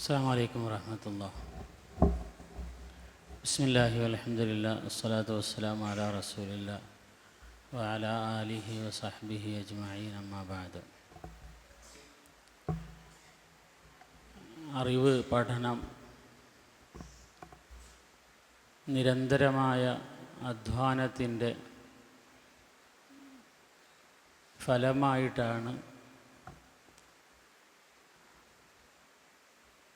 السلام عليكم ورحمة الله بسم الله والحمد لله والصلاة والسلام على رسول الله وعلى آله وصحبه أجمعين أما بعد അറിവ് പഠനം നിരന്തരമായ അധ്വാനത്തിൻ്റെ ഫലമായിട്ടാണ്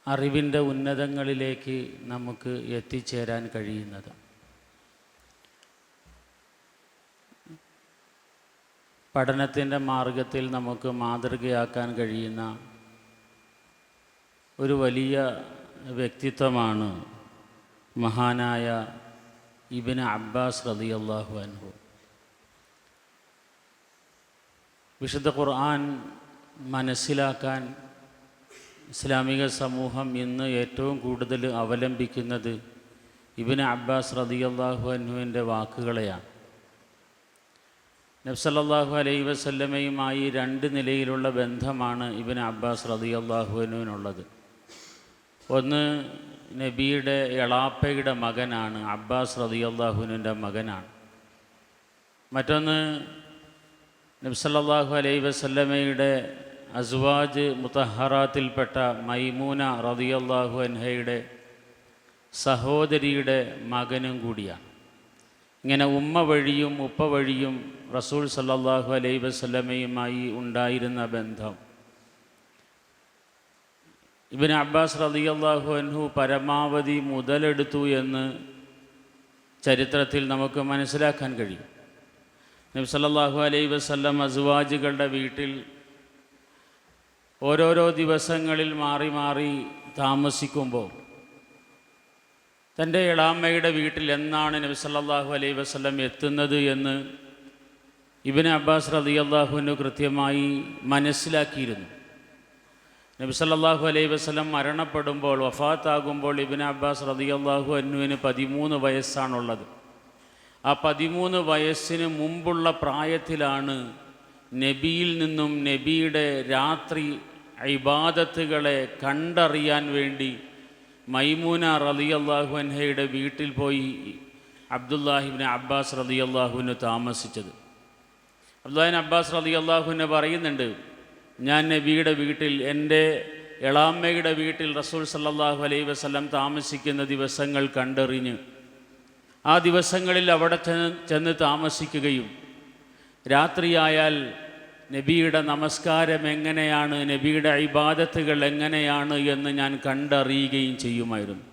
അറിവിന്റെ ഉന്നതങ്ങളിലേക്ക് നമുക്ക് എത്തിച്ചേരാൻ കഴിയുന്നത്. പഠനത്തിന്റെ മാർഗത്തിൽ നമുക്ക് മാതൃകയാക്കാൻ കഴിയുന്ന ഒരു വലിയ വ്യക്തിത്വമാണ് മഹാനായ ഇബിന് അബ്ബാസ് റതി അള്ളാഹു അനുഭവം വിശുദ്ധ ഖുർആൻ മനസ്സിലാക്കാൻ ഇസ്ലാമിക സമൂഹം ഇന്ന് ഏറ്റവും കൂടുതൽ അവലംബിക്കുന്നത് ഇബിന് അബ്ബാസ് റതിയല്ലാഹു അൻഹുവിന്റെ വാക്കുകളെയാണ്. നബ്സല്ലാഹു അലൈ വസല്ലമയുമായി രണ്ട് നിലയിലുള്ള ബന്ധമാണ് ഇബിന് അബ്ബാസ് റതിയല്ലാഹു അൻഹുവിനുള്ളത്. ഒന്ന് നബിയുടെ എളാപ്പയുടെ മകനാണ് അബ്ബാസ് റതിയല്ലാഹുവിന്റെ മകനാണ്. മറ്റൊന്ന് നബ്സല്ലാഹു അലൈ വസല്ലമയുടെ അസ്വാജ് മുത്തഹറാത്തിൽപ്പെട്ട മൈമൂന റതിയല്ലാഹു അൻഹയുടെ സഹോദരിയുടെ മകനും കൂടിയാണ്. ഇങ്ങനെ ഉമ്മ വഴിയും ഉപ്പ വഴിയും റസൂൾ സല്ലാഹു അലൈ വസ്ലമയുമായി ഉണ്ടായിരുന്ന ബന്ധം. ഇബിൻ അബ്ബാസ് റളിയല്ലാഹു അൻഹു പരമാവധി മുതലെടുത്തു എന്ന് ചരിത്രത്തിൽ നമുക്ക് മനസ്സിലാക്കാൻ കഴിയും. നബി സല്ലല്ലാഹു വസ്ലം അസുവാജുകളുടെ വീട്ടിൽ ഓരോരോ ദിവസങ്ങളിൽ മാറി മാറി താമസിക്കുമ്പോൾ തന്റെ ഇളാമ്മയുടെ വീട്ടിൽ എന്നാണ് നബി സല്ലല്ലാഹു അലൈ വസ്ലം എത്തുന്നത് എന്ന് ഇബിന് അബ്ബാസ് റളിയല്ലാഹുവിന് കൃത്യമായി മനസ്സിലാക്കിയിരുന്നു. നബി സല്ലല്ലാഹു അലൈഹി വസ്ലം മരണപ്പെടുമ്പോൾ വഫാത്താകുമ്പോൾ ഇബിന് അബ്ബാസ് റളിയല്ലാഹു അന്നുവിന് പതിമൂന്ന് വയസ്സാണുള്ളത്. ആ പതിമൂന്ന് വയസ്സിന് മുമ്പുള്ള പ്രായത്തിലാണ് നബിയിൽ നിന്നും നബിയുടെ രാത്രി ഇബാദത്തുകളെ കണ്ടറിയാൻ വേണ്ടി മൈമൂന റളിയല്ലാഹു അൻഹയുടെ വീട്ടിൽ പോയി അബ്ദുല്ലാഹിബിന് അബ്ബാസ് റളിയല്ലാഹുവിന് താമസിച്ചത്. അബ്ദുല്ലാഹിൻ അബ്ബാസ് റളിയല്ലാഹുവിനെ പറയുന്നുണ്ട് ഞാൻ നബിയുടെ വീട്ടിൽ എന്റെ എളാമ്മയുടെ വീട്ടിൽ റസൂൽ സല്ലാഹു അലൈ വസ്ലം താമസിക്കുന്ന ദിവസങ്ങൾ കണ്ടറിഞ്ഞ് ആ ദിവസങ്ങളിൽ അവിടെ ചെന്ന് താമസിക്കുകയും രാത്രിയായാൽ നബിയുടെ നമസ്കാരം എങ്ങനെയാണ്? നബിയുടെ ഇബാദത്തുകൾ എങ്ങനെയാണ് എന്ന് ഞാൻ കണ്ടറിയുകയും ചെയ്യുമായിരുന്നു.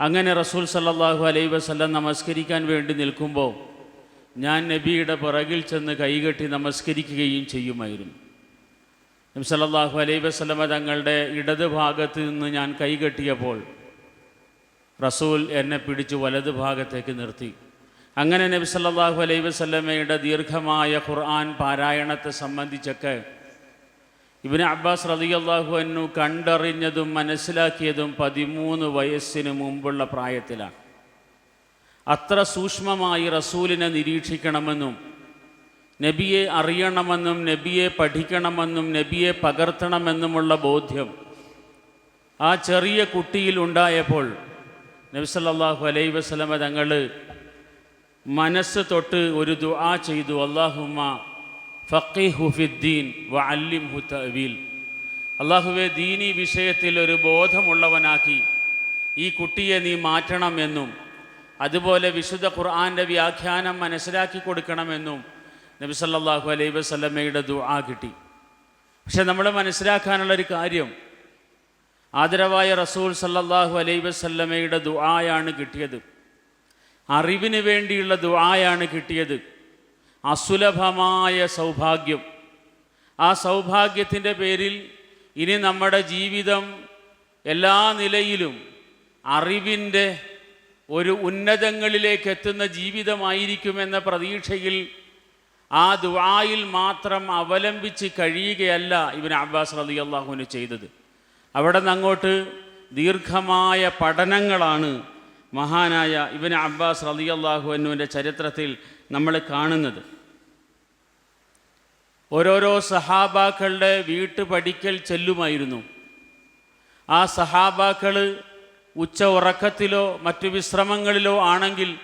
അങ്ങനെ റസൂൽ സല്ലാഹു അലൈ വസ്ലം നമസ്കരിക്കാൻ വേണ്ടി നിൽക്കുമ്പോൾ ഞാൻ നബിയുടെ പിറകിൽ ചെന്ന് കൈകെട്ടി നമസ്കരിക്കുകയും ചെയ്യുമായിരുന്നു. നബി സല്ലാഹു അലൈ വസ്ലമ തങ്ങളുടെ ഇടത് ഭാഗത്ത് നിന്ന് ഞാൻ കൈകെട്ടിയപ്പോൾ റസൂൽ എന്നെ പിടിച്ച് വലത് ഭാഗത്തേക്ക് നിർത്തി. അങ്ങനെ നബി സല്ലാഹു അലൈഹി വസ്ലമയുടെ ദീർഘമായ ഖുർആൻ പാരായണത്തെ സംബന്ധിച്ചൊക്കെ ഇബിന് അബ്ബാസ് റളിയല്ലാഹു അന്നു കണ്ടറിഞ്ഞതും മനസ്സിലാക്കിയതും പതിമൂന്ന് വയസ്സിന് മുമ്പുള്ള പ്രായത്തിലാണ്. അത്ര സൂക്ഷ്മമായി റസൂലിനെ നിരീക്ഷിക്കണമെന്നും നബിയെ അറിയണമെന്നും നബിയെ പഠിക്കണമെന്നും നബിയെ പകർത്തണമെന്നുമുള്ള ബോധ്യം ആ ചെറിയ കുട്ടിയിൽ ഉണ്ടായപ്പോൾ നബി സല്ലല്ലാഹു വസ്ലമ തങ്ങൾ മനസ്സ് തൊട്ട് ഒരു ദുആ ചെയ്തു. അള്ളാഹുമ്മ ഫഖീഹു ഫിദ്ദീൻ വ അല്ലിംഹു തവീൽ അള്ളാഹുവെ ദീനി വിഷയത്തിൽ ഒരു ബോധമുള്ളവനാക്കി. ഈ കുട്ടിയെ നീ മാറ്റണമെന്നും അതുപോലെ വിശുദ്ധ ഖുർആാന്റെ വ്യാഖ്യാനം മനസ്സിലാക്കി കൊടുക്കണമെന്നും നബി സല്ലല്ലാഹു അലൈഹി വസല്ലമയുടെ ദുആ കിട്ടി. പക്ഷെ നമ്മൾ മനസ്സിലാക്കാനുള്ളൊരു കാര്യം ആദരവായ റസൂൽ സല്ലല്ലാഹു അലൈഹി വസല്ലമയുടെ ദുആയാണ് കിട്ടിയത്. അറിവിന് വേണ്ടിയുള്ള ദുആയാണ് കിട്ടിയത്. അസുലഭമായ സൗഭാഗ്യം. ആ സൗഭാഗ്യത്തിന്റെ പേരിൽ ഇനി നമ്മുടെ ജീവിതം എല്ലാ നിലയിലും അറിവിന്റെ ഒരു ഉന്നതങ്ങളിലേക്ക് എത്തുന്ന ജീവിതമായിരിക്കുമെന്ന പ്രതീക്ഷയിൽ ആ ദുആയിൽ മാത്രം അവലംബിച്ച് കഴിയുകയല്ല ഇവൻ അബ്ബാസ് അലി അള്ളാഹുവിന് ചെയ്തത്. അവിടെ നിന്ന് അങ്ങോട്ട് ദീർഘമായ പഠനങ്ങളാണ് മഹാനായ ഇബൻ അബ്ബാസ് റലി അള്ളാഹു എന്നുവിന്റെ ചരിത്രത്തിൽ നമ്മൾ കാണുന്നത്. ഓരോരോ സഹാബാക്കളുടെ വീട്ടു പഠിക്കൽ ചെല്ലുമായിരുന്നു. ആ സഹാബാക്കൾ ഉച്ച ഉറക്കത്തിലോ മറ്റു വിശ്രമങ്ങളിലോ ആണെങ്കിൽ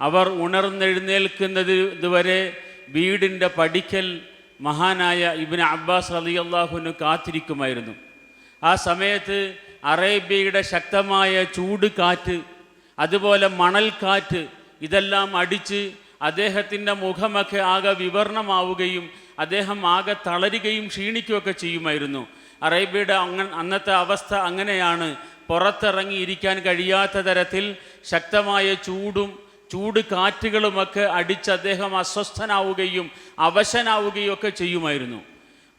അവർ ഉണർന്നെഴുന്നേൽക്കുന്നത് ഇതുവരെ വീടിന്റെ പടിക്കൽ മഹാനായ ഇബിന് അബ്ബാസ് അലി കാത്തിരിക്കുമായിരുന്നു. ആ സമയത്ത് അറേബ്യയുടെ ശക്തമായ ചൂട് കാറ്റ് അതുപോലെ മണൽക്കാറ്റ് ഇതെല്ലാം അടിച്ച് അദ്ദേഹത്തിന്റെ മുഖമൊക്കെ ആകെ വിവരണമാവുകയും അദ്ദേഹം ആകെ തളരുകയും ക്ഷീണിക്കുകയൊക്കെ ചെയ്യുമായിരുന്നു. അറേബ്യയുടെ അങ്ങ അന്നത്തെ അവസ്ഥ അങ്ങനെയാണ്. പുറത്തിറങ്ങി ഇരിക്കാൻ കഴിയാത്ത തരത്തിൽ ശക്തമായ ചൂടും ചൂട് കാറ്റുകളുമൊക്കെ അടിച്ച് അദ്ദേഹം അസ്വസ്ഥനാവുകയും അവശനാവുകയും ഒക്കെ ചെയ്യുമായിരുന്നു.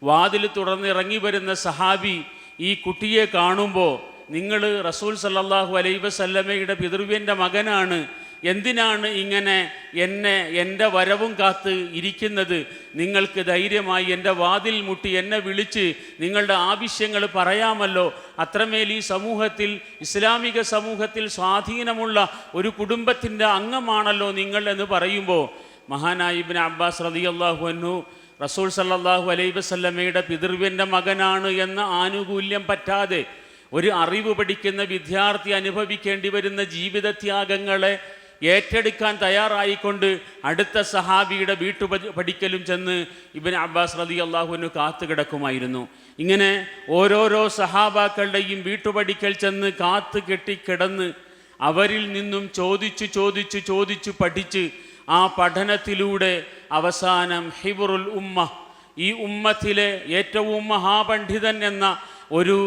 വാതിൽ തുറന്നിറങ്ങി വരുന്ന സഹാബി ഈ കുട്ടിയെ കാണുമ്പോൾ നിങ്ങൾ റസൂൽ സല്ലാഹു അലൈഹി വസല്ലമയുടെ പിതൃവ്യന്റെ മകനാണ്. എന്തിനാണ് ഇങ്ങനെ എന്നെ എന്റെ വരവും കാത്ത് ഇരിക്കുന്നത്? നിങ്ങൾക്ക് ധൈര്യമായി എന്റെ വാതിൽ മുട്ടി എന്നെ വിളിച്ച് നിങ്ങളുടെ ആവശ്യങ്ങൾ പറയാമല്ലോ. അത്രമേൽ ഈ സമൂഹത്തിൽ ഇസ്ലാമിക സമൂഹത്തിൽ സ്വാധീനമുള്ള ഒരു കുടുംബത്തിന്റെ അംഗമാണല്ലോ നിങ്ങൾ എന്ന് പറയുമ്പോൾ മഹാനായ ഇബ്നു അബ്ബാസ് റളിയല്ലാഹു അൻഹു റസൂൽ സല്ലാഹു അലൈബ് വസല്ലമയുടെ പിതൃവ്യന്റെ മകനാണ് എന്ന ആനുകൂല്യം പറ്റാതെ ഒരു അറിവ് പഠിക്കുന്ന വിദ്യാർത്ഥി അനുഭവിക്കേണ്ടി വരുന്ന ജീവിതത്യാഗങ്ങളെ ഏറ്റെടുക്കാൻ തയ്യാറായിക്കൊണ്ട് അടുത്ത സഹാബിയുടെ വീട്ടു പഠിക്കലും ചെന്ന് ഇബൻ അബ്ബാസ് റതി അള്ളാഹുവിന് കാത്തു കിടക്കുമായിരുന്നു ഇങ്ങനെ ഓരോരോ സഹാബാക്കളുടെയും വീട്ടുപടിക്കൽ ചെന്ന് കാത്തു കെട്ടിക്കിടന്ന് അവരിൽ നിന്നും ചോദിച്ചു ചോദിച്ചു ചോദിച്ചു പഠിച്ച് ആ പഠനത്തിലൂടെ അവസാനം ഹിബറുൽ ഉമ്മ ഈ ഉമ്മത്തിലെ ഏറ്റവും മഹാപണ്ഡിതൻ എന്ന ഒരു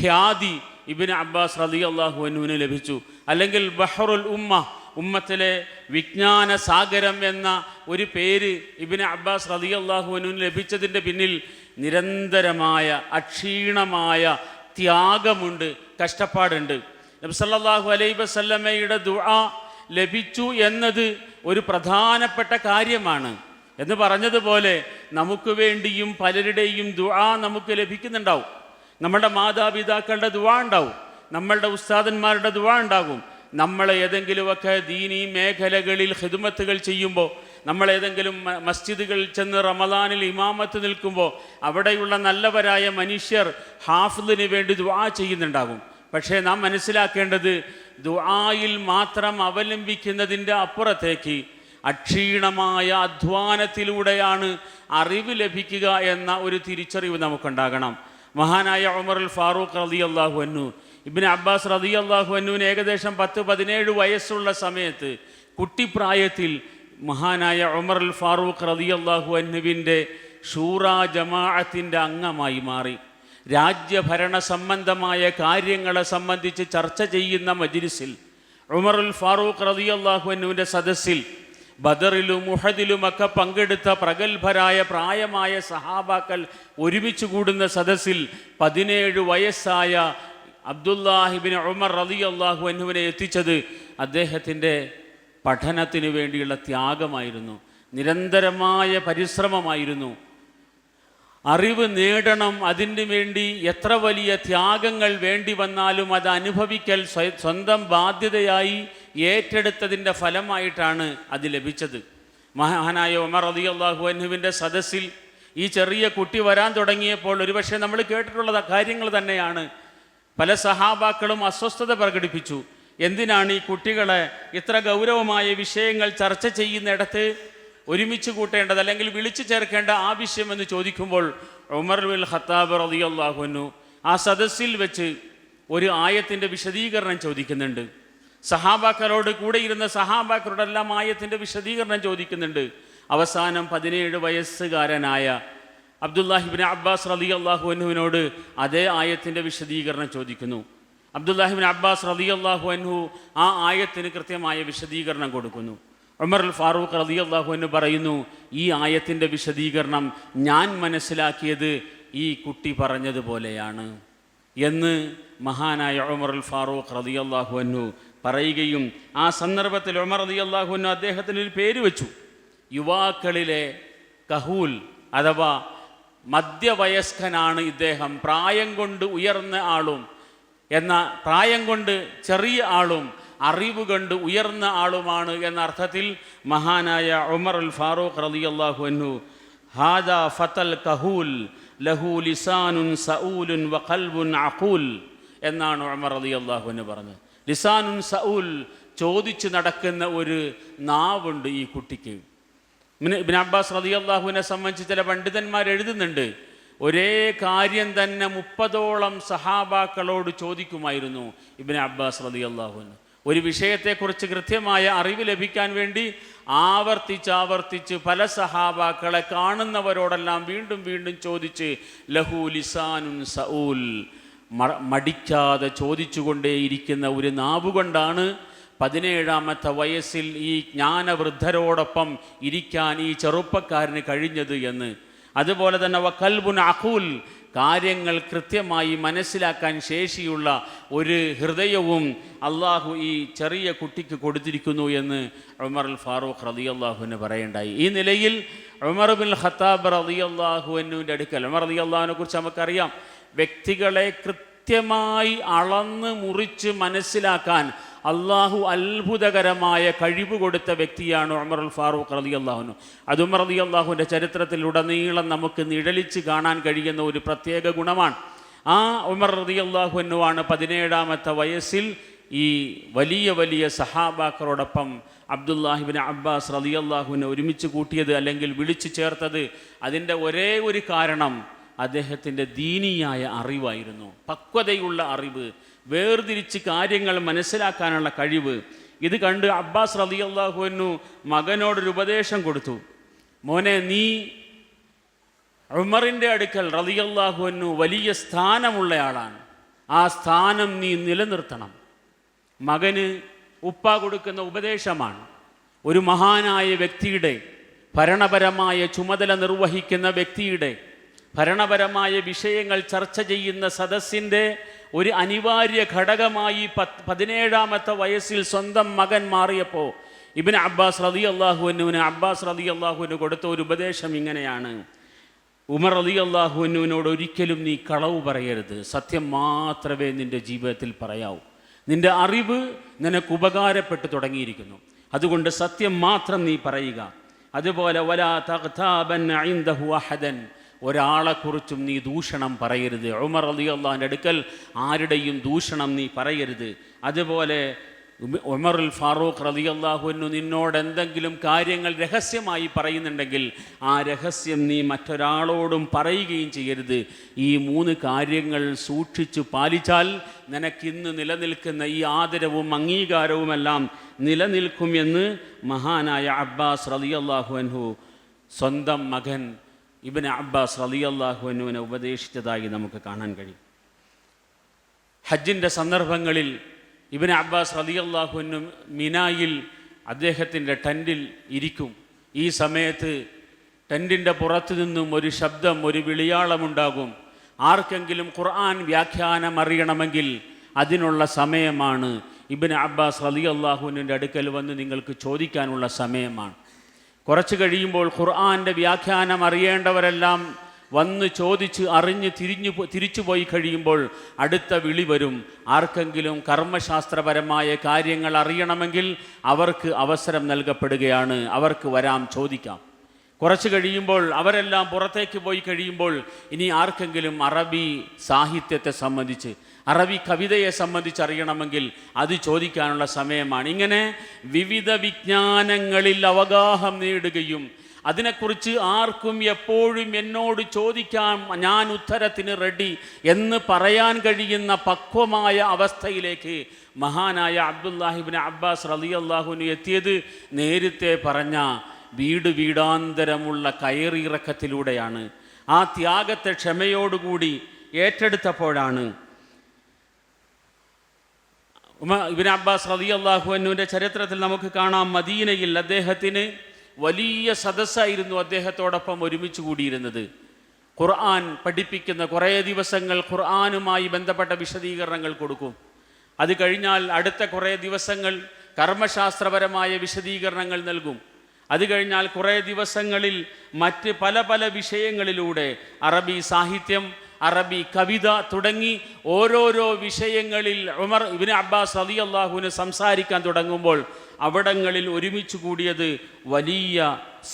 ഖ്യാതി ഇബിന് അബ്ബാസ് റലി അള്ളാഹുവിന് ലഭിച്ചു. അല്ലെങ്കിൽ ബഹറുൽ ഉമ്മ ഉമ്മത്തിലെ വിജ്ഞാന സാഗരം എന്ന ഒരു പേര് ഇബിന് അബ്ബാസ് റലി അള്ളാഹുവിന് ലഭിച്ചതിന്റെ പിന്നിൽ നിരന്തരമായ അക്ഷീണമായ ത്യാഗമുണ്ട് കഷ്ടപ്പാടുണ്ട്. നബ്സല്ലാഹു സല്ലല്ലാഹു അലൈഹി വസല്ലമയുടെ ദുആ ലഭിച്ചു എന്നത് ഒരു പ്രധാനപ്പെട്ട കാര്യമാണ്. എന്ന് പറഞ്ഞതുപോലെ നമുക്ക് വേണ്ടിയും പലരുടെയും ദുആ നമുക്ക് ലഭിക്കുന്നുണ്ടാവും. നമ്മുടെ മാതാപിതാക്കളുടെ ദുവാ ഉണ്ടാവും. നമ്മളുടെ ഉസ്താദന്മാരുടെ ദുവാ ഉണ്ടാകും. നമ്മൾ ഏതെങ്കിലുമൊക്കെ ദീനി മേഖലകളിൽ ഹിദുമത്തുകൾ ചെയ്യുമ്പോൾ മ- മസ്ജിദുകളിൽ ചെന്ന് റമദാനിൽ ഇമാമത്ത് നിൽക്കുമ്പോൾ അവിടെയുള്ള നല്ലവരായ മനുഷ്യർ ഹാഫിദിന് വേണ്ടി ദുആ ചെയ്യുന്നുണ്ടാകും. പക്ഷേ നാം മനസ്സിലാക്കേണ്ടത് ദുആയിൽ മാത്രം അവലംബിക്കുന്നതിന്റെ അപ്പുറത്തേക്ക് അക്ഷീണമായ അധ്വാനത്തിലൂടെയാണ് അറിവ് ലഭിക്കുക എന്ന ഒരു തിരിച്ചറിവ് നമുക്കുണ്ടാകണം. മഹാനായ ഉമറുൽ ഫാറൂഖ് റതി അള്ളാഹു അന്നു ഇബിൻ അബ്ബാസ് റതി അള്ളാഹു അന്നുവിന് ഏകദേശം പത്ത് പതിനേഴ് വയസ്സുള്ള സമയത്ത് കുട്ടിപ്രായത്തിൽ മഹാനായ ഉമറുൽ ഫാറൂഖ് റതി അള്ളാഹു അന്നുവിന്റെ ഷൂറ ജമാഅത്തിന്റെ അംഗമായി മാറി. രാജ്യഭരണ സംബന്ധമായ കാര്യങ്ങളെ സംബന്ധിച്ച് ചർച്ച ചെയ്യുന്ന മജ്ലിസിൽ ഉമറുൽ ഫാറൂഖ് റതി അള്ളാഹു അന്നുവിന്റെ സദസ്സിൽ ബദറിലും ഉഹദിലുമൊക്കെ പങ്കെടുത്ത പ്രഗത്ഭരായ പ്രായമായ സഹാബാക്കൾ ഒരുമിച്ച് കൂടുന്ന സദസ്സിൽ പതിനേഴ് വയസ്സായ അബ്ദുല്ലാഹിബിൻ ഉമർ റതി അള്ളാഹു അന്നുവിനെ എത്തിച്ചത് അദ്ദേഹത്തിന്റെ പഠനത്തിന് വേണ്ടിയുള്ള ത്യാഗമായിരുന്നു. നിരന്തരമായ പരിശ്രമമായിരുന്നു. അറിവ് നേടണം അതിന് വേണ്ടി എത്ര വലിയ ത്യാഗങ്ങൾ വേണ്ടി വന്നാലും അത് അനുഭവിക്കൽ സ്വ- സ്വന്തം ബാധ്യതയായി ഏറ്റെടുത്തതിന്റെ ഫലമായിട്ടാണ് അത് ലഭിച്ചത്. മഹാനായ ഉമർ അലി അള്ളാഹു അനുവിന്റെ സദസ്സിൽ ഈ ചെറിയ കുട്ടി വരാൻ തുടങ്ങിയപ്പോൾ ഒരുപക്ഷെ നമ്മൾ കേട്ടിട്ടുള്ള കാര്യങ്ങൾ തന്നെയാണ്. പല സഹാബാക്കളും അസ്വസ്ഥത പ്രകടിപ്പിച്ചു. എന്തിനാണ് ഈ കുട്ടികളെ ഇത്ര ഗൗരവമായ വിഷയങ്ങൾ ചർച്ച ചെയ്യുന്നിടത്ത് ഒരുമിച്ച് കൂട്ടേണ്ടത് അല്ലെങ്കിൽ വിളിച്ചു ചേർക്കേണ്ട ആവശ്യമെന്ന് ചോദിക്കുമ്പോൾ ഉമർ ബിൻ ഖത്താബ് റളിയല്ലാഹുവിനു ആ സദസ്സിൽ വെച്ച് ഒരു ആയത്തിന്റെ വിശദീകരണം ചോദിക്കുന്നുണ്ട്. സഹാബാക്കളോട് കൂടെ ഇരുന്ന സഹാബാക്കരോടെല്ലാം ആയത്തിന്റെ വിശദീകരണം ചോദിക്കുന്നുണ്ട്. അവസാനം പതിനേഴ് വയസ്സുകാരനായ അബ്ദുല്ലാഹിബിൻ അബ്ബാസ് റലി അള്ളാഹു അതേ ആയത്തിന്റെ വിശദീകരണം ചോദിക്കുന്നു. അബ്ദുല്ലാഹിബിൻ അബ്ബാസ് റലി അള്ളാഹു അൻഹു ആ ആയത്തിന് കൃത്യമായ വിശദീകരണം കൊടുക്കുന്നു. ഉമർ ഫാറൂഖ് റലി അള്ളാഹു അൻഹു പറയുന്നു ഈ ആയത്തിന്റെ വിശദീകരണം ഞാൻ മനസ്സിലാക്കിയത് ഈ കുട്ടി പറഞ്ഞതുപോലെയാണ്. എന്ന് മഹാനായ ഉമർ ഫാറൂഖ് റലി അള്ളാഹു അൻഹു പറയുകയും ആ സന്ദർഭത്തിൽ ഉമർ അലി അള്ളാഹു അൻഹു അദ്ദേഹത്തിന് ഒരു പേര് വെച്ചു. യുവാക്കളിലെ കഹൂൽ അഥവാ മധ്യവയസ്കനാണ് ഇദ്ദേഹം. പ്രായം കൊണ്ട് ഉയർന്ന ആളും എന്ന പ്രായം കൊണ്ട് ചെറിയ ആളും അറിവ് കണ്ട് ഉയർന്ന ആളുമാണ് എന്ന അർത്ഥത്തിൽ മഹാനായ ഉമർ അൽ ഫാറൂഖ് റളിയല്ലാഹു അൻഹു ഹാദ ഫതൽ കഹൂൽ ലഹു ലിസാനുൻ സഊലുൻ വഖൽബുൻ ഖൽബുൻ അഖൂൽ എന്നാണ് ഉമർ അലി അള്ളാഹുവിന് പറഞ്ഞത്. ലിസാനുൻ സൗൽ ചോദിച്ചു നടക്കുന്ന ഒരു നാവുണ്ട് ഈ കുട്ടിക്ക്. ഇബ്നു അബ്ബാസ് റതി അള്ളാഹുവിനെ സംബന്ധിച്ച് ചില പണ്ഡിതന്മാർ എഴുതുന്നുണ്ട് ഒരേ കാര്യം തന്നെ മുപ്പതോളം സഹാബാക്കളോട് ചോദിക്കുമായിരുന്നു ഇബ്നു അബ്ബാസ് റതി അള്ളാഹുവിന് ഒരു വിഷയത്തെക്കുറിച്ച് കൃത്യമായ അറിവ് ലഭിക്കാൻ വേണ്ടി ആവർത്തിച്ച് ആവർത്തിച്ച് പല സഹാബാക്കളെ കാണുന്നവരോടെല്ലാം വീണ്ടും വീണ്ടും ചോദിച്ച് ലഹു ലിസാനുൻ സഊൽ. മ- മടിക്കാതെ ചോദിച്ചുകൊണ്ടേയിരിക്കുന്ന ഒരു നാവുകൊണ്ടാണ് പതിനേഴാമത്തെ വയസ്സിൽ ഈ ജ്ഞാനവൃദ്ധരോടൊപ്പം ഇരിക്കാൻ ഈ ചെറുപ്പക്കാരന് കഴിഞ്ഞത് എന്ന്. അതുപോലെ തന്നെ വക്കൽബുൻ അഖൂൽ കാര്യങ്ങൾ കൃത്യമായി മനസ്സിലാക്കാൻ ശേഷിയുള്ള ഒരു ഹൃദയവും അള്ളാഹു ഈ ചെറിയ കുട്ടിക്ക് കൊടുത്തിരിക്കുന്നു എന്ന് ഉമർ അൽ ഫാറൂഖ് റതി അള്ളാഹുവിന് പറയണ്ടായി. ഈ നിലയിൽ ഉമർ ബിൻ ഖത്താബ് റതി അള്ളാഹുവിന്റെ അടുക്കൽ ഉമർ റതി അള്ളാഹുവിനെ കുറിച്ച് നമുക്കറിയാം. വ്യക്തികളെ കൃത്യമായി അളന്ന് മുറിച്ച് മനസ്സിലാക്കാൻ അള്ളാഹു അത്ഭുതകരമായ കഴിവ് കൊടുത്ത വ്യക്തിയാണ് ഉമർ അൽ ഫാറൂഖ് റതി അള്ളാഹുനു അത് ഉമർ റതി അള്ളാഹുവിന്റെ ചരിത്രത്തിലുടനീളം നമുക്ക് നിഴലിച്ച് കാണാൻ കഴിയുന്ന ഒരു പ്രത്യേക ഗുണമാണ്. ആ ഉമർ റതി അള്ളാഹുനുവാണ് പതിനേഴാമത്തെ വയസ്സിൽ ഈ വലിയ വലിയ സഹാബാക്കറോടൊപ്പം അബ്ദുല്ലാഹിബിൻ അബ്ബാസ് റതി അള്ളാഹുവിനെ ഒരുമിച്ച് കൂട്ടിയത് അല്ലെങ്കിൽ വിളിച്ചു ചേർത്തത്. അതിന്റെ ഒരേ ഒരു കാരണം അദ്ദേഹത്തിന്റെ ദീനിയായ അറിവായിരുന്നു. പക്വതയുള്ള അറിവ് വേർതിരിച്ച് കാര്യങ്ങൾ മനസ്സിലാക്കാനുള്ള കഴിവ്. ഇത് കണ്ട് അബ്ബാസ് റതി അള്ളാഹുവിനു മകനോടൊരു ഉപദേശം കൊടുത്തു. മോനെ നീ ഉമറിന്റെ അടുക്കൽ റതിയല്ലാഹുവിനു വലിയ സ്ഥാനമുള്ളയാളാണ് ആ സ്ഥാനം നീ നിലനിർത്തണം. മകന് ഉപ്പ കൊടുക്കുന്ന ഉപദേശമാണ്. ഒരു മഹാനായ വ്യക്തിയുടെ ഭരണപരമായ ചുമതല നിർവഹിക്കുന്ന വ്യക്തിയുടെ ഭരണപരമായ വിഷയങ്ങൾ ചർച്ച ചെയ്യുന്ന സദസ്സിന്റെ ഒരു അനിവാര്യ ഘടകമായി പത്ത് പതിനേഴാമത്തെ വയസ്സിൽ സ്വന്തം മകൻ മാറിയപ്പോൾ ഇബിന് അബ്ബാസ് റതി അള്ളാഹുവിനുവിന് അബ്ബാസ് റതി അള്ളാഹുവിന് കൊടുത്ത ഒരു ഉപദേശം ഇങ്ങനെയാണ്. ഉമർ റതി അള്ളാഹുവിനോട് ഒരിക്കലും നീ കളവ് പറയരുത്. സത്യം മാത്രമേ നിന്റെ ജീവിതത്തിൽ പറയാവൂ. നിന്റെ അറിവ് നിനക്ക് ഉപകാരപ്പെട്ടു തുടങ്ങിയിരിക്കുന്നു. അതുകൊണ്ട് സത്യം മാത്രം നീ പറയുക. അതുപോലെ വലാ തഖ്താബൻ അഹദൻ ഒരാളെക്കുറിച്ചും നീ ദൂഷണം പറയരുത്. ഉമർ അലി അള്ളാഹിന്റെ അടുക്കൽ ആരുടെയും ദൂഷണം നീ പറയരുത്. അതുപോലെ ഉമ- ഉമറുൽ ഫാറൂഖ് റലി അള്ളാഹുവിനു നിന്നോട് എന്തെങ്കിലും കാര്യങ്ങൾ രഹസ്യമായി പറയുന്നുണ്ടെങ്കിൽ ആ രഹസ്യം നീ മറ്റൊരാളോടും പറയുകയും ചെയ്യരുത്. ഈ മൂന്ന് കാര്യങ്ങൾ സൂക്ഷിച്ചു പാലിച്ചാൽ നിനക്കിന്ന് നിലനിൽക്കുന്ന ഈ ആദരവും അംഗീകാരവുമെല്ലാം നിലനിൽക്കും എന്ന് മഹാനായ അബ്ബാസ് റലി അള്ളാഹു അൻഹു സ്വന്തം മകൻ ഇബൻ അബ്ബാസ് അലി അള്ളാഹു അൻഹുവിനെ ഉപദേശിച്ചതായി നമുക്ക് കാണാൻ കഴിയും. ഹജ്ജിന്റെ സന്ദർഭങ്ങളിൽ ഇബൻ അബ്ബാസ് അലി റലിയല്ലാഹുവിനും മിനായിൽ അദ്ദേഹത്തിന്റെ ടെന്റിൽ ഇരിക്കും. ഈ സമയത്ത് ടെന്റിന്റെ പുറത്തു നിന്നും ഒരു ശബ്ദം ഒരു വിളിയാളമുണ്ടാകും ആർക്കെങ്കിലും ഖുർആൻ വ്യാഖ്യാനം അറിയണമെങ്കിൽ അതിനുള്ള സമയമാണ്. ഇബിൻ അബ്ബാസ് അലി അള്ളാഹുവിന്റെ അടുക്കൽ വന്ന് നിങ്ങൾക്ക് ചോദിക്കാനുള്ള സമയമാണ്. കുറച്ച് കഴിയുമ്പോൾ ഖുർആാന്റെ വ്യാഖ്യാനം അറിയേണ്ടവരെല്ലാം വന്ന് ചോദിച്ച് അറിഞ്ഞ് തിരിഞ്ഞു തിരിച്ചു പോയി കഴിയുമ്പോൾ അടുത്ത വിളി വരും. ആർക്കെങ്കിലും കർമ്മശാസ്ത്രപരമായ കാര്യങ്ങൾ അറിയണമെങ്കിൽ അവർക്ക് അവസരം നൽകപ്പെടുകയാണ്. അവർക്ക് വരാം ചോദിക്കാം. കുറച്ച് കഴിയുമ്പോൾ അവരെല്ലാം പുറത്തേക്ക് പോയി കഴിയുമ്പോൾ ഇനി ആർക്കെങ്കിലും അറബി സാഹിത്യത്തെ സംബന്ധിച്ച് അറബി കവിതയെ സംബന്ധിച്ചറിയണമെങ്കിൽ അത് ചോദിക്കാനുള്ള സമയമാണ്. ഇങ്ങനെ വിവിധ വിജ്ഞാനങ്ങളിൽ അവഗാഹം നേടുകയും അതിനെക്കുറിച്ച് ആർക്കും എപ്പോഴും എന്നോട് ചോദിക്കാൻ ഞാൻ ഉത്തരത്തിന് റെഡി എന്ന് പറയാൻ കഴിയുന്ന പക്വമായ അവസ്ഥയിലേക്ക് മഹാനായ അബ്ദുല്ലാഹിബിൻ അബ്ബാസ് റലി അള്ളാഹുവിന് എത്തിയത് നേരത്തെ പറഞ്ഞ വീട് വീടാന്തരമുള്ള കയറിയിറക്കത്തിലൂടെയാണ്. ആ ത്യാഗത്തെ ക്ഷമയോടുകൂടി ഏറ്റെടുത്തപ്പോഴാണ് ഉമ ഇബിൻ അബ്ബാസ് റതി അള്ളാഹുവിന്റെ ചരിത്രത്തിൽ നമുക്ക് കാണാം മദീനയിൽ അദ്ദേഹത്തിന് വലിയ സദസ്സായിരുന്നു അദ്ദേഹത്തോടൊപ്പം ഒരുമിച്ച് കൂടിയിരുന്നത്. ഖുർആൻ പഠിപ്പിക്കുന്ന കുറേ ദിവസങ്ങൾ ഖുർആനുമായി ബന്ധപ്പെട്ട വിശദീകരണങ്ങൾ കൊടുക്കും. അത് കഴിഞ്ഞാൽ അടുത്ത കുറേ ദിവസങ്ങൾ കർമ്മശാസ്ത്രപരമായ വിശദീകരണങ്ങൾ നൽകും. അത് കഴിഞ്ഞാൽ കുറേ ദിവസങ്ങളിൽ മറ്റ് പല പല വിഷയങ്ങളിലൂടെ അറബി സാഹിത്യം അറബി കവിത തുടങ്ങി ഓരോരോ വിഷയങ്ങളിൽ ഉമർ ഇബിന് അബ്ബാസ് അലി അള്ളാഹുവിന് സംസാരിക്കാൻ തുടങ്ങുമ്പോൾ അവിടങ്ങളിൽ ഒരുമിച്ച് കൂടിയത് വലിയ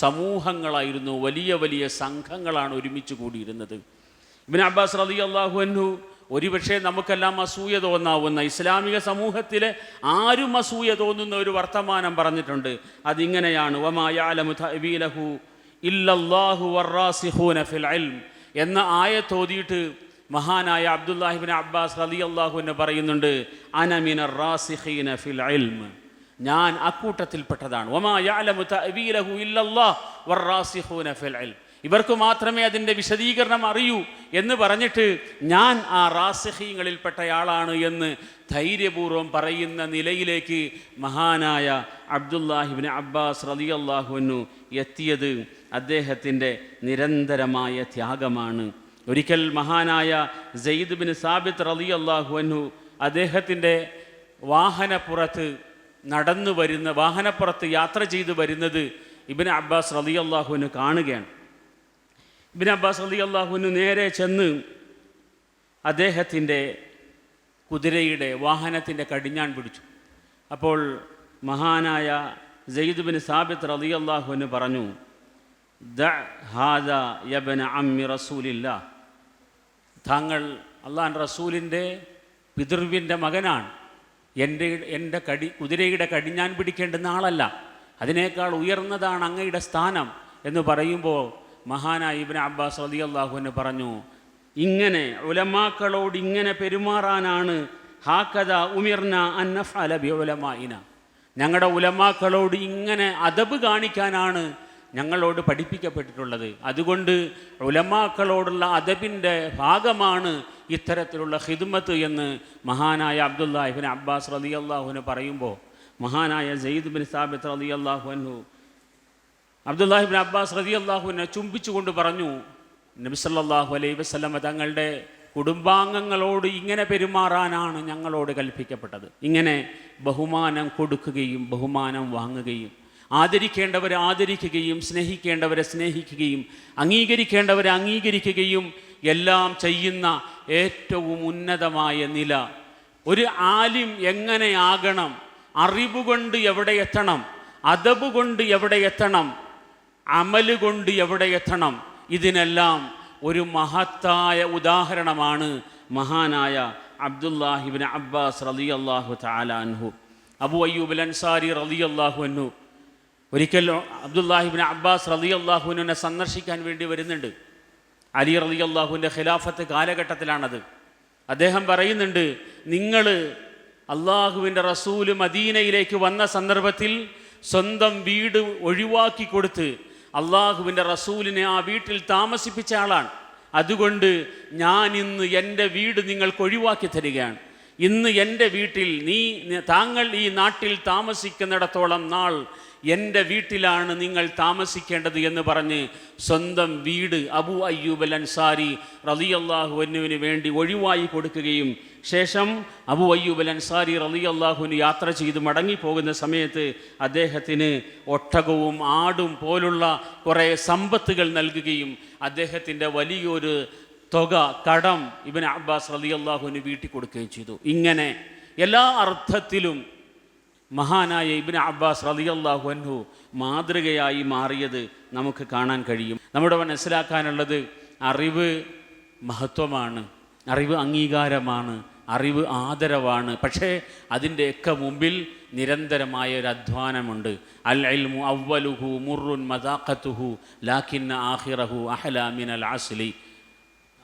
സമൂഹങ്ങളായിരുന്നു വലിയ വലിയ സംഘങ്ങളാണ് ഒരുമിച്ച് കൂടിയിരുന്നത്. ഇബിൻ അബ്ബാസ് അലി അള്ളാഹു അൻഹു ഒരുപക്ഷെ നമുക്കെല്ലാം അസൂയ തോന്നാവുന്ന ഇസ്ലാമിക സമൂഹത്തിലെ ആരും അസൂയ തോന്നുന്ന ഒരു വർത്തമാനം പറഞ്ഞിട്ടുണ്ട്. അതിങ്ങനെയാണ് തഅ്വീലഹു ഇല്ലല്ലാഹു വറാസിഹൂന ഫിൽ ഇൽം. എന്ന ആയത്തോതിയിട്ട് മഹാനായ അബ്ദുല്ലാഹിബിൻ അബ്ബാസ് അലി അള്ളാഹുവിനെ പറയുന്നുണ്ട് അനമിന ഫിൽ ഇൽം ഞാൻ അക്കൂട്ടത്തിൽപ്പെട്ടതാണ്. ഒമാ യഅലമു തഅവീലഹു ഇല്ലല്ലാഹ് വറാസിഖൂന ഫിൽ ഇൽം ഇവർക്ക് മാത്രമേ അതിന്റെ വിശദീകരണം അറിയൂ എന്ന് പറഞ്ഞിട്ട് ഞാൻ ആ റാസഹീങ്ങളിൽപ്പെട്ടയാളാണ് എന്ന് ധൈര്യപൂർവം പറയുന്ന നിലയിലേക്ക് മഹാനായ അബ്ദുല്ലാഹിബിൻ അബ്ബാസ് റലിയല്ലാഹുവിനു എത്തിയത് അദ്ദേഹത്തിന്റെ നിരന്തരമായ ത്യാഗമാണ്. ഒരിക്കൽ മഹാനായ സെയ്ദ് ബിൻ സാബിത്ത് റലി അള്ളാഹുവിനു അദ്ദേഹത്തിന്റെ വാഹനപ്പുറത്ത് നടന്നു വരുന്ന വാഹനപ്പുറത്ത് യാത്ര ചെയ്തു വരുന്നത് ഇബിൻ അബ്ബാസ് റലി അള്ളാഹുവിന് കാണുകയാണ്. ഇബിൻ അബ്ബാസ് അലി അള്ളാഹുവിന് നേരെ ചെന്ന് അദ്ദേഹത്തിന്റെ കുതിരയുടെ വാഹനത്തിന്റെ കടിഞ്ഞാൻ പിടിച്ചു. അപ്പോൾ മഹാനായ ജയ്ദ് ബിൻ സാബിത്ത് റലി അള്ളാഹുവിന് പറഞ്ഞു ദ ഹാദ യബന അമ്മി റസൂലില്ല താങ്കൾ അള്ളാൻ റസൂലിന്റെ പിതൃവിന്റെ മകനാണ്. എന്റെ എന്റെ കടി കുതിരയുടെ കടിഞ്ഞാൻ പിടിക്കേണ്ടുന്ന ആളല്ല. അതിനേക്കാൾ ഉയർന്നതാണ് അങ്ങയുടെ സ്ഥാനം എന്ന് പറയുമ്പോൾ മഹാനായ ഇബിൻ അബ്ബാസ് റതി അള്ളാഹുവിന് പറഞ്ഞു ഇങ്ങനെ ഉലമാക്കളോട് ഇങ്ങനെ പെരുമാറാനാണ് ഹാക്കഥ ഉമിർന അന്നഫല ബി ഉലമായിന ഞങ്ങളുടെ ഉലമാക്കളോട് ഇങ്ങനെ അദബ് കാണിക്കാനാണ് ഞങ്ങളോട് പഠിപ്പിക്കപ്പെട്ടിട്ടുള്ളത്. അതുകൊണ്ട് ഉലമാക്കളോടുള്ള അദബിന്റെ ഭാഗമാണ് ഇത്തരത്തിലുള്ള ഹിദ്മത്ത് എന്ന് മഹാനായ അബ്ദുല്ലാഹിബിൻ അബ്ബാസ് റലി അള്ളാഹുവിന് പറയുമ്പോൾ മഹാനായ സയ്യിദ് ബിൻ സാബിത്ത് റലി അള്ളാഹുനു അബ്ദുല്ലാഹിബിൻ അബ്ബാസ് റതി അള്ളാഹുവിനെ ചുംബിച്ചുകൊണ്ട് പറഞ്ഞു നബിസല്ലാഹു അലൈ വസ്ലമ തങ്ങളുടെ കുടുംബാംഗങ്ങളോട് ഇങ്ങനെ പെരുമാറാനാണ് ഞങ്ങളോട് കൽപ്പിക്കപ്പെട്ടത്. ഇങ്ങനെ ബഹുമാനം കൊടുക്കുകയും ബഹുമാനം വാങ്ങുകയും ആദരിക്കേണ്ടവരെ ആദരിക്കുകയും സ്നേഹിക്കേണ്ടവരെ സ്നേഹിക്കുകയും അംഗീകരിക്കേണ്ടവരെ അംഗീകരിക്കുകയും എല്ലാം ചെയ്യുന്ന ഏറ്റവും ഉന്നതമായ നില. ഒരു ആലിം എങ്ങനെയാകണം അറിവ് കൊണ്ട് എവിടെ എത്തണം? അതബ് കൊണ്ട് എവിടെ എത്തണം? അമൽ കൊണ്ട് എവിടെ എത്തണം? ഇതിനെല്ലാം ഒരു മഹത്തായ ഉദാഹരണമാണ് മഹാനായ അബ്ദുല്ലാഹിബിൻ അബ്ബാസ് റലി അള്ളാഹു താലാൻഹു അബു അയ്യൂബ് അൻസാരി റലി അള്ളാഹു അൻഹു. ഒരിക്കൽ അബ്ദുല്ലാഹിബിൻ അബ്ബാസ് റലി അള്ളാഹുവിനെ സന്ദർശിക്കാൻ വേണ്ടി വരുന്നുണ്ട്. അലി റലി അള്ളാഹുവിന്റെ ഖിലാഫത്ത് കാലഘട്ടത്തിലാണത്. അദ്ദേഹം പറയുന്നുണ്ട് നിങ്ങൾ അള്ളാഹുവിന്റെ റസൂൽ മദീനയിലേക്ക് വന്ന സന്ദർഭത്തിൽ സ്വന്തം വീട് ഒഴിവാക്കി കൊടുത്ത് അള്ളാഹുവിന്റെ റസൂലിനെ ആ വീട്ടിൽ താമസിപ്പിച്ച ആളാണ്. അതുകൊണ്ട് ഞാൻ ഇന്ന് എന്റെ വീട് നിങ്ങൾക്ക് ഒഴിവാക്കി തരികയാണ്. ഇന്ന് എന്റെ വീട്ടിൽ നീ താങ്കൾ ഈ നാട്ടിൽ താമസിക്കുന്നിടത്തോളം നാൾ എന്റെ വീട്ടിലാണ് നിങ്ങൾ താമസിക്കേണ്ടത് എന്ന് പറഞ്ഞ് സ്വന്തം വീട് അബു അയ്യൂബ് അൽ അൻസാരി റലിയല്ലാഹു എന്നിവിന് വേണ്ടി ഒഴിവായി കൊടുക്കുകയും ശേഷം അബു അയ്യൂബ് അൽ അൻസാരി റലി അള്ളാഹുവിന് യാത്ര ചെയ്ത് മടങ്ങിപ്പോകുന്ന സമയത്ത് അദ്ദേഹത്തിന് ഒട്ടകവും ആടും പോലുള്ള കുറേ സമ്പത്തുകൾ നൽകുകയും അദ്ദേഹത്തിന്റെ വലിയൊരു തുക കടം ഇബൻ അബ്ബാസ് റലി അള്ളാഹുവിന് വീട്ടിൽ കൊടുക്കുകയും ചെയ്തു. ഇങ്ങനെ എല്ലാ അർത്ഥത്തിലും മഹാനായ ഇബിൻ അബ്ബാസ് റളിയല്ലാഹു അൻഹു മാതൃകയായി മാറിയത് നമുക്ക് കാണാൻ കഴിയും. നമ്മുടെ മനസ്സിലാക്കാനുള്ളത് അറിവ് മഹത്വമാണ് അറിവ് അംഗീകാരമാണ് അറിവ് ആദരവാണ്. പക്ഷേ അതിന്റെയൊക്കെ മുമ്പിൽ നിരന്തരമായ ഒരു അധ്വാനമുണ്ട്. അൽ ഇൽമു അവലുഹു മുറുൻ മദാഖത്തുഹു ലാഖിൻ ആഹിറഹു അഹ്ലാമിൻ അൽ ആസ്ലി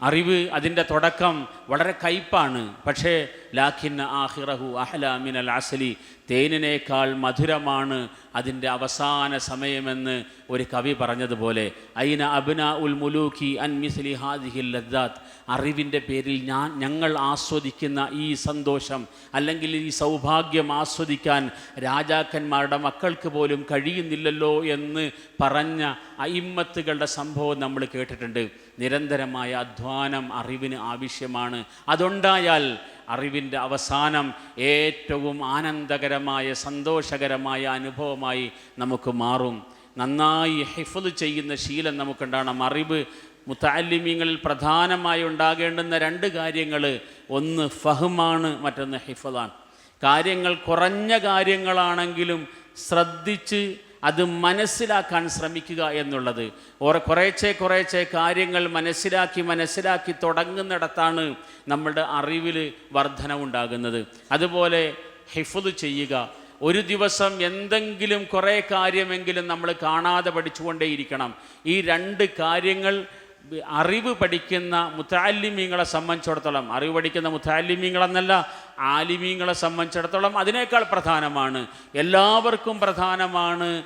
അറിവ് അതിന്റെ തുടക്കം വളരെ കയ്പാണ്. പക്ഷേ ലാഖിന്ന ആഹിറഹു അഹ്ലാമിൻ അൽ അസലി. തേനിനേക്കാൾ മധുരമാണ് അതിന്റെ അവസാന സമയമെന്ന് ഒരു കവി പറഞ്ഞതുപോലെ. ഐന അബ്ന ഉൽ മുലൂഖി അൻ മിസ്ലി ഹാദിഹിൽ ലദ്ദാത്ത്. അറിവിന്റെ പേരിൽ ഞാൻ ഞങ്ങൾ ആസ്വദിക്കുന്ന ഈ സന്തോഷം അല്ലെങ്കിൽ ഈ സൗഭാഗ്യം ആസ്വദിക്കാൻ രാജാക്കന്മാരുടെ മക്കൾക്ക് പോലും കഴിയുന്നില്ലല്ലോ എന്ന് പറഞ്ഞ അയിമ്മത്തുകളുടെ സംഭവം നമ്മൾ കേട്ടിട്ടുണ്ട്. നിരന്തരമായ അധ്വാനം അറിവിന് ആവശ്യമാണ്. അതുണ്ടായാൽ അറിവിന്റെ അവസാനം ഏറ്റവും ആനന്ദകരമായ സന്തോഷകരമായ അനുഭവമായി നമുക്ക് മാറും. നന്നായി ഹിഫത് ചെയ്യുന്ന ശീലം നമുക്കുണ്ടാകണം. അറിവ് മുത്താലിമ്യങ്ങളിൽ പ്രധാനമായി ഉണ്ടാകേണ്ടുന്ന രണ്ട് കാര്യങ്ങൾ ഒന്ന് ഫഹമാണ് മറ്റൊന്ന് ഹിഫതാണ് കാര്യങ്ങൾ കുറഞ്ഞ കാര്യങ്ങളാണെങ്കിലും ശ്രദ്ധിച്ച് അത് മനസ്സിലാക്കാൻ ശ്രമിക്കുക എന്നുള്ളത്. ഓരോ കുറേച്ചെ കുറേച്ചെ കാര്യങ്ങൾ മനസ്സിലാക്കി മനസ്സിലാക്കി തുടങ്ങുന്നിടത്താണ് നമ്മളുടെ അറിവിൽ വർധനവുണ്ടാകുന്നത്. അതുപോലെ ഹിഫുദ് ചെയ്യുക. ഒരു ദിവസം എന്തെങ്കിലും കുറേ കാര്യമെങ്കിലും നമ്മൾ കാണാതെ പഠിച്ചുകൊണ്ടേയിരിക്കണം. ഈ രണ്ട് കാര്യങ്ങൾ അറിവ് പഠിക്കുന്ന മുത്താലിമീങ്ങളെ സംബന്ധിച്ചിടത്തോളം അറിവ് പഠിക്കുന്ന മുത്താലിമീങ്ങളെന്നല്ല ആലിമീങ്ങളെ സംബന്ധിച്ചിടത്തോളം അതിനേക്കാൾ പ്രധാനമാണ്. എല്ലാവർക്കും പ്രധാനമാണ്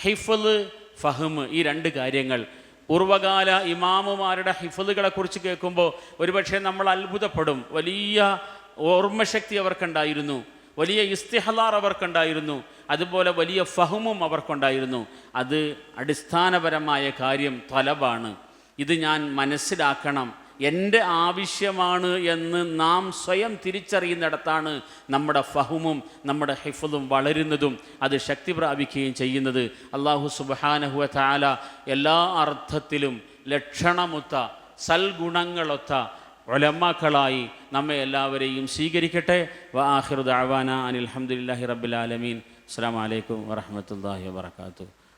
ഹിഫൽ ഫഹ്മ് ഈ രണ്ട് കാര്യങ്ങൾ. പൂർവകാല ഇമാമുമാരുടെ ഹിഫലുകളെ കുറിച്ച് കേൾക്കുമ്പോൾ ഒരുപക്ഷെ നമ്മൾ അത്ഭുതപ്പെടും. വലിയ ഓർമ്മശക്തി അവർക്കുണ്ടായിരുന്നു. വലിയ ഇസ്തിഹലാർ അവർക്കുണ്ടായിരുന്നു. അതുപോലെ വലിയ ഫഹമും അവർക്കുണ്ടായിരുന്നു. അത് അടിസ്ഥാനപരമായ കാര്യം തലബാണ് ഇത് ഞാൻ മനസ്സിലാക്കണം. എന്റെ ആവശ്യമാണ് എന്ന് നാം സ്വയം തിരിച്ചറിയുന്നിടത്താണ് നമ്മുടെ ഫഹുമും നമ്മുടെ ഹിഫും വളരുന്നതും അത് ശക്തി പ്രാപിക്കുകയും ചെയ്യുന്നത്. അള്ളാഹു സുബാനഹുവ താല എല്ലാ അർത്ഥത്തിലും ലക്ഷണമൊത്ത സൽഗുണങ്ങളൊത്ത ഒലമാക്കളായി നമ്മെ എല്ലാവരെയും സ്വീകരിക്കട്ടെ. വാഹിർ ദാവാന അനിൽ അലഹമുല്ലാഹി റബ്ബിൽ ആലമീൻ. അസ്സാം വലൈക്കും വറഹമത്തല്ലാഹി വാത്തു